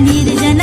నిర్జన